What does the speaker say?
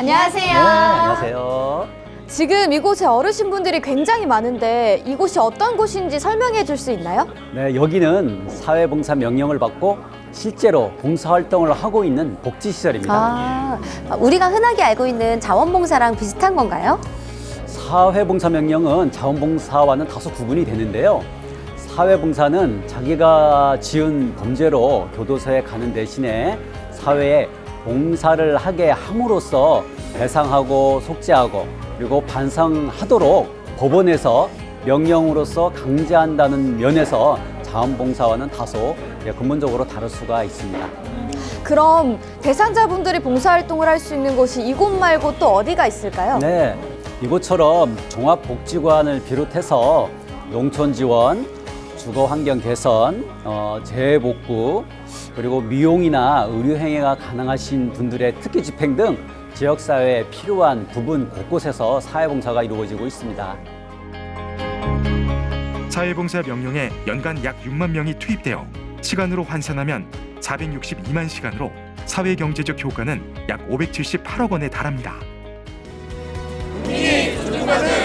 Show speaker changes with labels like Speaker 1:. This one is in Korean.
Speaker 1: 안녕하세요.
Speaker 2: 네, 안녕하세요.
Speaker 1: 지금 이곳에 어르신분들이 굉장히 많은데 이곳이 어떤 곳인지 설명해 줄 수 있나요?
Speaker 2: 네, 여기는 사회봉사 명령을 받고 실제로 봉사활동을 하고 있는 복지시설입니다.
Speaker 3: 아, 우리가 흔하게 알고 있는 자원봉사랑 비슷한 건가요?
Speaker 2: 사회봉사 명령은 자원봉사와는 다소 구분이 되는데요. 사회봉사는 자기가 지은 범죄로 교도소에 가는 대신에 사회에 봉사를 하게 함으로써 배상하고 속죄하고 그리고 반성하도록 법원에서 명령으로서 강제한다는 면에서 자원봉사와는 다소 예, 근본적으로 다를 수가 있습니다.
Speaker 1: 그럼 대상자분들이 봉사활동을 할 수 있는 곳이 이곳 말고 또 어디가 있을까요?
Speaker 2: 네, 이곳처럼 종합복지관을 비롯해서 농촌 지원, 주거 환경 개선, 어, 재복구, 그리고 미용이나 의료 행위가 가능하신 분들의 특기 집행 등 지역 사회에 필요한 부분 곳곳에서 사회 봉사가 이루어지고 있습니다.
Speaker 4: 사회봉사 명령에 연간 약 6만 명이 투입되어 시간으로 환산하면 462만 시간으로 사회 경제적 효과는 약 578억 원에 달합니다.
Speaker 5: 화이팅!